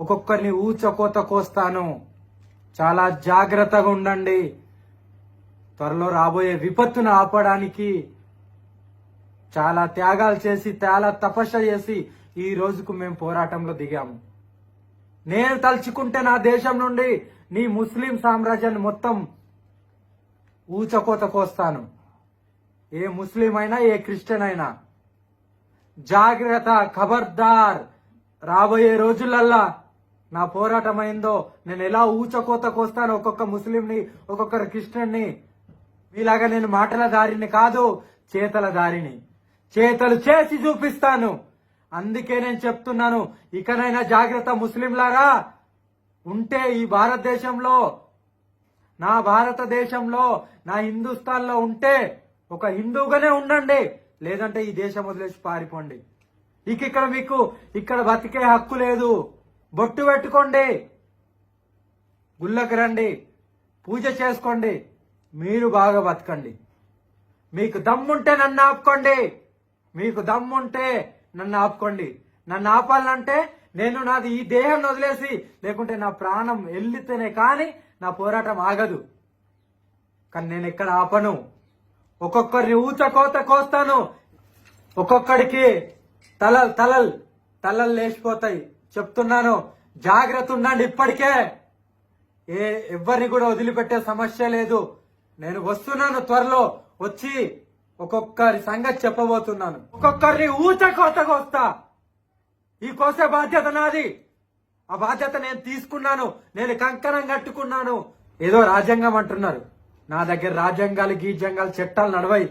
ఒక్కొక్కరిని ఊచకోత కోస్తాను. చాలా జాగ్రత్తగా ఉండండి. త్వరలో రాబోయే విపత్తును ఆపడానికి చాలా త్యాగాలు చేసి చాలా తపస్య చేసి ఈ రోజుకు మేము పోరాటంలో దిగాము. నేను తలుచుకుంటే నా దేశం నుండి నీ ముస్లిం సామ్రాజ్యాన్ని మొత్తం ఊచకోత కోస్తాను. ఏ ముస్లిం అయినా ఏ క్రిస్టియన్ అయినా జాగ్రత్త ఖబర్దార్. రాబోయే రోజులల్లా నా పోరాటం అయిందో నేను ఎలా ఊచకోత కోస్తాను ఒక్కొక్క ముస్లింని ఒక్కొక్కరు క్రిస్టియన్ని? మీలాగా నేను మాటల దారిని కాదు చేతల దారిని. చేతలు చేసి చూపిస్తాను. అందుకే నేను చెప్తున్నాను ఇకనైనా జాగ్రత్త ముస్లింలారా. ఉంటే ఈ భారతదేశంలో నా భారతదేశంలో నా హిందుస్థాన్లో ఉంటే ఒక హిందువుగానే ఉండండి. లేదంటే ఈ దేశం వదిలేసి పారిపోండి. ఇక ఇక్కడ మీకు ఇక్కడ బతికే హక్కు లేదు. బొట్టు పెట్టుకోండి. గుళ్ళకి రండి. పూజ చేసుకోండి. మీరు బాగా బతకండి. మీకు దమ్ముంటే నన్ను ఆపుకోండి. మీకు దమ్ముంటే నన్ను ఆపుకోండి. నన్ను ఆపాలంటే నేను నాది ఈ దేహం వదిలేసి లేకుంటే నా ప్రాణం వెళ్ళితేనే కానీ నా పోరాటం ఆగదు. కానీ నేను ఎక్కడ ఆపను? ఒక్కొక్కరిని ఊచకోత కోస్తాను. ఒక్కొక్కడికి తలల్ తలల్ తలలు లేచిపోతాయి. చెప్తున్నాను జాగ్రత్త ఉండండి ఇప్పటికే. ఏ ఎవరిని కూడా వదిలిపెట్టే సమస్య లేదు. నేను వస్తున్నాను త్వరలో వచ్చి ఒక్కొక్కరి సంగతి చెప్పబోతున్నాను. ఒక్కొక్కరిని ఊచ కోతకు వస్తా. ఈ కోసే బాధ్యత నాది. ఆ బాధ్యత నేను తీసుకున్నాను నేను కంకణం కట్టుకున్నాను. ఏదో రాజ్యాంగం అంటున్నారు. నా దగ్గర రాజ్యాంగాలు గీజ్యాంగాలు చట్టాలు నడవై